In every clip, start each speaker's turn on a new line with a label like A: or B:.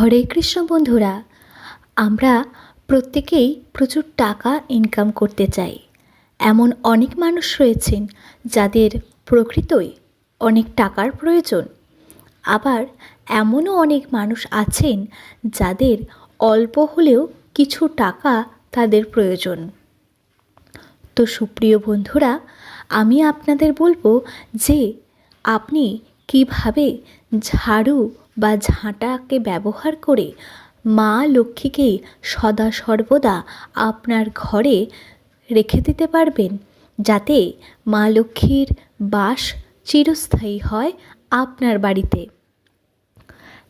A: হরে কৃষ্ণ বন্ধুরা, আমরা প্রত্যেকেই প্রচুর টাকা ইনকাম করতে চাই। এমন অনেক মানুষ রয়েছেন যাদের প্রকৃতই অনেক টাকার প্রয়োজন। আবার এমনও অনেক মানুষ আছেন যাদের অল্প হলেও কিছু টাকা তাদের প্রয়োজন। তো সুপ্রিয় বন্ধুরা, আমি আপনাদের বলব যে, আপনি কীভাবে ঝাড়ু বা ঝাঁটাকে ব্যবহার করে মা লক্ষ্মীকে সদা সর্বদা আপনার ঘরে রেখে দিতে পারবেন, যাতে মা লক্ষ্মীর বাস চিরস্থায়ী হয় আপনার বাড়িতে।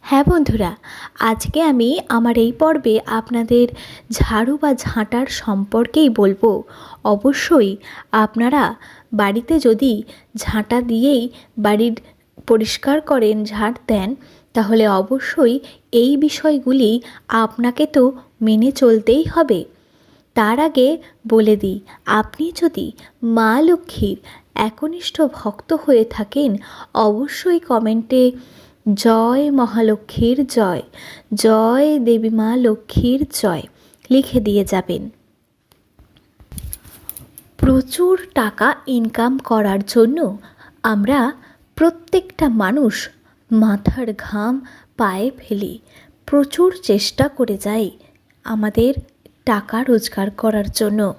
A: হ্যাঁ বন্ধুরা, আজকে আমি আমার এই পর্বে আপনাদের ঝাড়ু বা ঝাঁটার সম্পর্কেই বলব। অবশ্যই আপনারা বাড়িতে যদি ঝাঁটা দিয়েই বাড়ির পরিষ্কার করেন, ঝাঁট দেন তাহলে অবশ্যই এই বিষয়গুলি আপনাকে তো মেনে চলতেই হবে। তার আগে বলে দিই, আপনি যদি মা লক্ষ্মীর একনিষ্ঠ ভক্ত হয়ে থাকেন, অবশ্যই কমেন্টে জয় মহালক্ষ্মীর জয় জয় দেবী মা লক্ষ্মীর জয় লিখে দিয়ে যাবেন। প্রচুর টাকা ইনকাম করার জন্য আমরা প্রত্যেকটা মানুষ মাথার ঘাম পায়ে ফেলি। প্রচুর চেষ্টা করে যাই আমাদের টাকা রোজগার করার জন্য।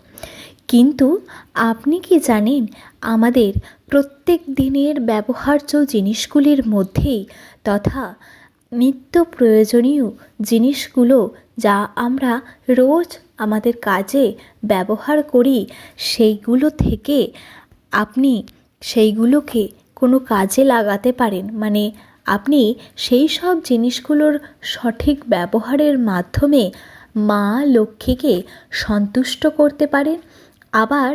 A: কিন্তু আপনি কি জানেন, আমাদের প্রত্যেক দিনের ব্যবহার্য জিনিসগুলির মধ্যেই তথা নিত্য প্রয়োজনীয় জিনিসগুলো যা আমরা রোজ আমাদের কাজে ব্যবহার করি, সেইগুলো থেকে আপনি সেইগুলোকে কোনো কাজে লাগাতে পারেন? মানে আপনি সেই সব জিনিসগুলোর সঠিক ব্যবহারের মাধ্যমে মা লক্ষ্মীকে সন্তুষ্ট করতে পারেন। আবার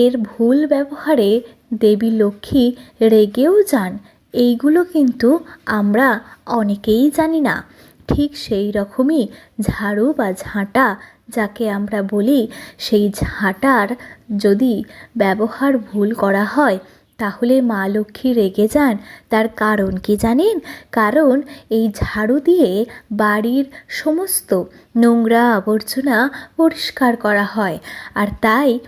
A: এর ভুল ব্যবহারে দেবী লক্ষ্মী রেগেও যান। এইগুলো কিন্তু আমরা অনেকেই জানি না। ঠিক সেই রকমই ঝাড়ু বা ঝাঁটা যাকে আমরা বলি, সেই ঝাঁটার যদি ব্যবহার ভুল করা হয় তাহলে মা লক্ষ্মী রেগে যান। তার কারণ কি জানেন? কারণ এই ঝাড়ু দিয়ে বাড়ির সমস্ত নোংরা আবর্জনা পরিষ্কার করা হয়। আর তাই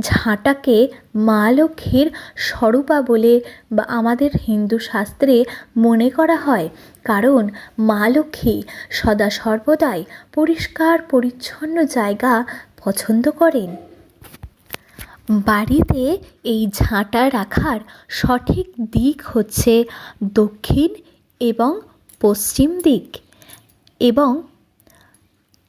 A: ঝাঁটাকে মা লক্ষ্মীর স্বরূপা বলে বা আমাদের হিন্দু শাস্ত্রে মনে করা হয়। কারণ মা লক্ষ্মী সদা সর্বদাই পরিষ্কার পরিচ্ছন্ন জায়গা পছন্দ করেন। বাড়িতে এই ঝাঁটা রাখার সঠিক দিক হচ্ছে দক্ষিণ এবং পশ্চিম দিক। এবং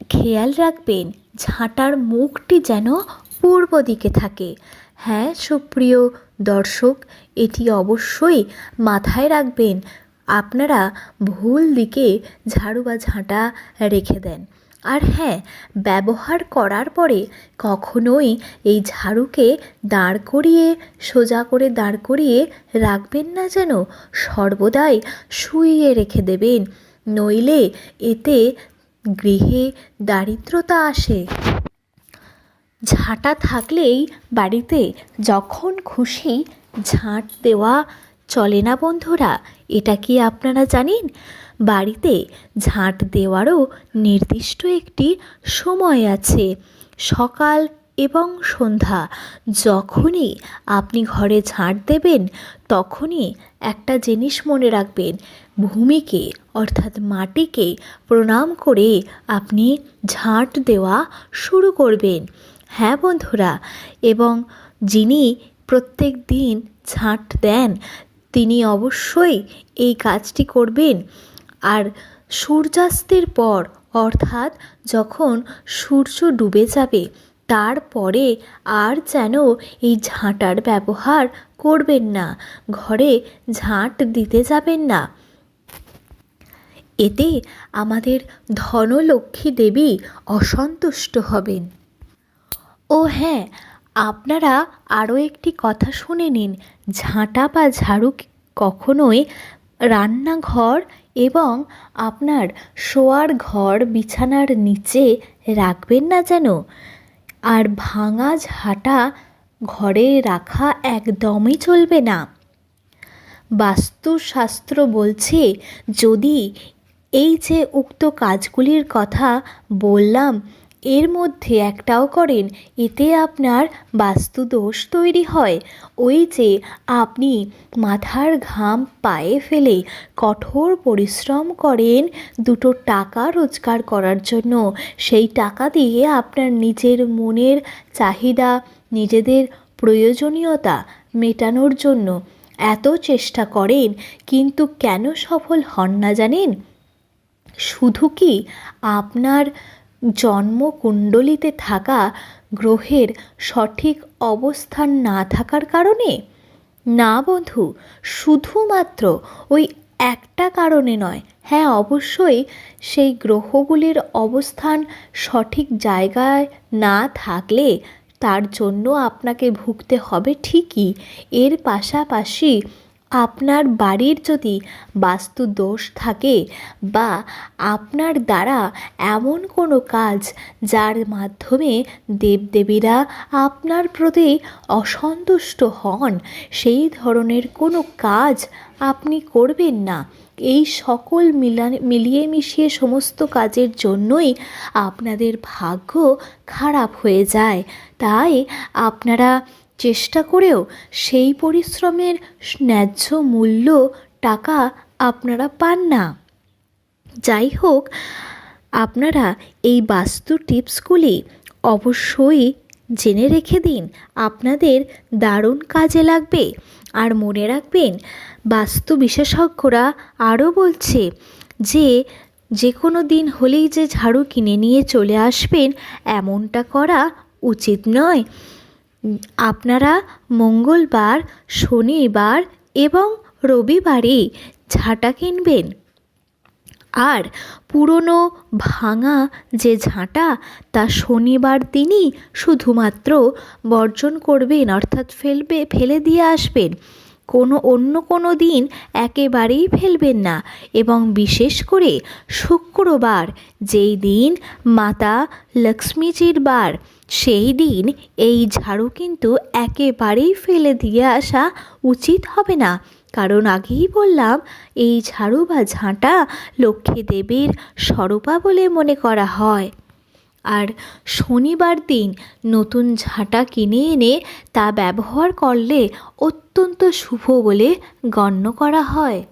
A: খেয়াল রাখবেন, ঝাঁটার মুখটি যেন পূর্ব দিকে থাকে। হ্যাঁ সুপ্রিয় দর্শক, এটি অবশ্যই মাথায় রাখবেন। আপনারা ভুল দিকে ঝাড়ু বা ঝাঁটা রেখে দেন। আর হ্যাঁ ব্যবহার করার পরে কখনোই এই ঝাড়ুকে দাঁড় করিয়ে, সোজা করে দাঁড় করিয়ে রাখবেন না যেন, সর্বদাই শুইয়ে রেখে দেবেন। নইলে এতে গৃহে দারিদ্রতা আসে। ঝাঁটা থাকলেই বাড়িতে যখন খুশি ঝাঁট দেওয়া চলে না বন্ধুরা, এটা কি আপনারা জানেন? বাড়িতে ঝাঁট দেওয়ারও নির্দিষ্ট একটি সময় আছে। সকাল এবং সন্ধ্যা যখনই আপনি ঘরে ঝাঁট দেবেন, তখনই একটা জিনিস মনে রাখবেন। ভূমিকে অর্থাৎ মাটিকে প্রণাম করে আপনি ঝাঁট দেওয়া শুরু করবেন। হ্যাঁ বন্ধুরা, এবং যিনি প্রত্যেক দিন ঝাঁট দেন, তিনি অবশ্যই এই কাজটি করবেন। আর সূর্যাস্তের পর, অর্থাৎ যখন সূর্য ডুবে যাবে তারপরে আর যেন এই ঝাঁটার ব্যবহার করবেন না, ঘরে ঝাঁট দিতে যাবেন না। এতে আমাদের ধনলক্ষ্মী দেবী অসন্তুষ্ট হবেন। ও হ্যাঁ আপনারা আরও একটি কথা শুনে নিন, ঝাঁটা বা ঝাড়ু কখনোই রান্নাঘর এবং আপনার শোয়ার ঘর বিছানার নিচে রাখবেন না যেন। আর ভাঙা ঝাঁটা ঘরে রাখা একদমই চলবে না। বাস্তুশাস্ত্র বলছে, যদি এই যে উক্ত কাজগুলির কথা বললাম এর মধ্যে একটাও করেন, এতে আপনার বাস্তু দোষ তৈরি হয়। ওই যে আপনি মাথার ঘাম পায়ে ফেলে কঠোর পরিশ্রম করেন দুটো টাকা রোজগার করার জন্য। সেই টাকা দিয়ে আপনার নিজের মনের চাহিদা, নিজেদের প্রয়োজনীয়তা মেটানোর জন্য এত চেষ্টা করেন, কিন্তু কেন সফল হন না জানেন? শুধু কি আপনার জন্মকুণ্ডলিতে থাকা গ্রহের সঠিক অবস্থান না থাকার কারণে? না বন্ধু, শুধুমাত্র ওই একটা কারণে নয়। হ্যাঁ অবশ্যই সেই গ্রহগুলির অবস্থান সঠিক জায়গায় না থাকলে তার জন্য আপনাকে ভুগতে হবে ঠিকই। এর পাশাপাশি আপনার বাড়ির যদি বাস্তু দোষ থাকে বা আপনার দ্বারা এমন কোনো কাজ যার মাধ্যমে দেবদেবীরা আপনার প্রতি অসন্তুষ্ট হন, সেই ধরনের কোনো কাজ আপনি করবেন না। এই সকল মিলা মিলিয়ে মিশিয়ে সমস্ত কাজের জন্যই আপনাদের ভাগ্য খারাপ হয়ে যায়। তাই আপনারা চেষ্টা করেও সেই পরিশ্রমের ন্যায্য মূল্য টাকা আপনারা পান না। যাই হোক, আপনারা এই বাস্তু টিপসগুলি অবশ্যই জেনে রেখে দিন, আপনাদের দারুণ কাজে লাগবে। আর মনে রাখবেন, বাস্তু বিশেষজ্ঞরা আরও বলছে যে যে কোনো দিন হলেই যে ঝাড়ু কিনে নিয়ে চলে আসবেন, এমনটা করা উচিত নয়। আপনারা মঙ্গলবার, শনিবার এবং রবিবারে ঝাঁটা কিনবেন। আর পুরনো ভাঙা যে ঝাঁটা, তা শনিবার দিনই শুধুমাত্র বর্জন করবেন, অর্থাৎ ফেলবে, ফেলে দিয়ে আসবেন। কোনো অন্য কোনো দিন একেবারেই ফেলবেন না এবং বিশেষ করে শুক্রবার, যেই দিন মাতা লক্ষ্মীজির বার, সেই দিন এই ঝাড়ু কিন্তু একেবারেই ফেলে দিয়ে আসা উচিত হবে না। কারণ আগেই বললাম, এই ঝাড়ু বা ঝাঁটা লক্ষ্মী দেবীর স্বরূপা বলে মনে করা হয়। আর শনিবার দিন নতুন ঝাঁটা কিনে এনে তা ব্যবহার করলে অত্যন্ত শুভ বলে গণ্য করা হয়।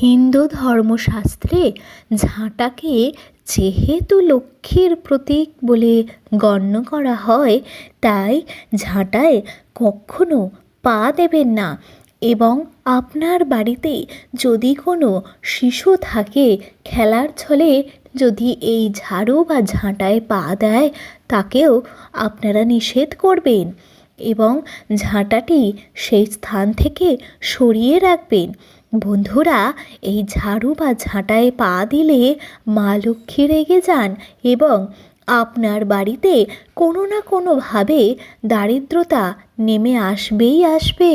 A: হিন্দু ধর্মশাস্ত্রে ঝাঁটাকে যেহেতু লক্ষ্মীর প্রতীক বলে গণ্য করা হয়, তাই ঝাঁটায় কখনো পা দেবেন না এবং আপনার বাড়িতে যদি কোনো শিশু থাকে, খেলার ছলে যদি এই ঝাড়ু বা ঝাঁটায় পা দেয়, তাকেও আপনারা নিষেধ করবেন এবং ঝাঁটাটি সেই স্থান থেকে সরিয়ে রাখবেন। বন্ধুরা, এই ঝাড়ু বা ঝাঁটায় পা দিলে মা লক্ষ্মী রেগে যান এবং আপনার বাড়িতে কোনো না কোনোভাবে দারিদ্রতা নেমে আসবেই আসবে।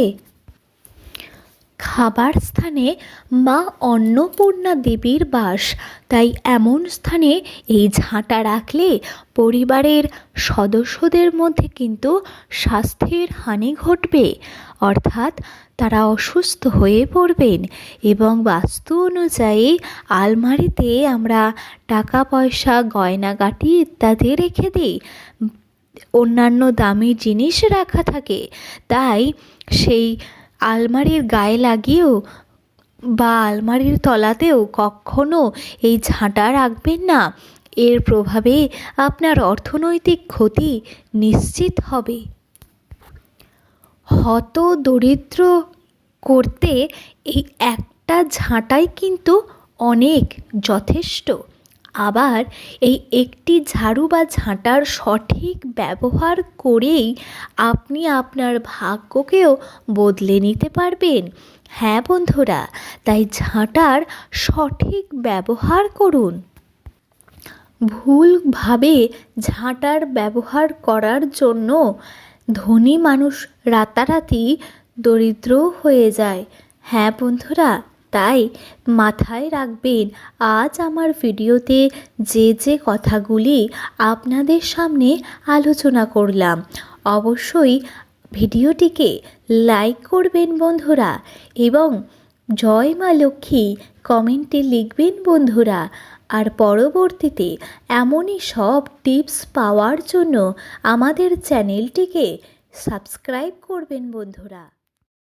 A: খাবার স্থানে মা অন্নপূর্ণা দেবীর বাস। তাই এমন স্থানে এই ঝাঁটা রাখলে পরিবারের সদস্যদের মধ্যে কিন্তু স্বাস্থ্যের হানি ঘটবে। অর্থাৎ তারা অসুস্থ হয়ে পড়বেন এবং বাস্তু অনুযায়ী আলমারিতে আমরা টাকা, পয়সা, গয়নাগাটি ইত্যাদি রেখে দিই। অন্যান্য দামি জিনিস রাখা থাকে। তাই সেই আলমারির গায়ে লাগিয়েও বা আলমারির তলাতেও কখনো এই ঝাঁটা রাখবেন না। এর প্রভাবে আপনার অর্থনৈতিক ক্ষতি নিশ্চিত হবে। হত দরিদ্র করতে এই একটা ঝাঁটাই কিন্তু অনেক যথেষ্ট। আবার এই একটি ঝাড়ু বা ঝাঁটার সঠিক ব্যবহার করেই আপনি আপনার ভাগ্যকেও বদলে নিতে পারবেন। হ্যাঁ বন্ধুরা, তাই ঝাঁটার সঠিক ব্যবহার করুন। ভুলভাবে ঝাঁটার ব্যবহার করার জন্য ধনী মানুষ রাতারাতি দরিদ্র হয়ে যায়। হ্যাঁ বন্ধুরা তাই মাথায় রাখবেন, আজ আমার ভিডিওতে যে যে কথাগুলি আপনাদের সামনে আলোচনা করলাম, অবশ্যই ভিডিওটিকে লাইক করবেন বন্ধুরা এবং জয় মা লক্ষ্মী কমেন্টে লিখবেন বন্ধুরা। আর পরবর্তীতে এমনই সব টিপস পাওয়ার জন্য আমাদের চ্যানেলটিকে সাবস্ক্রাইব করবেন বন্ধুরা।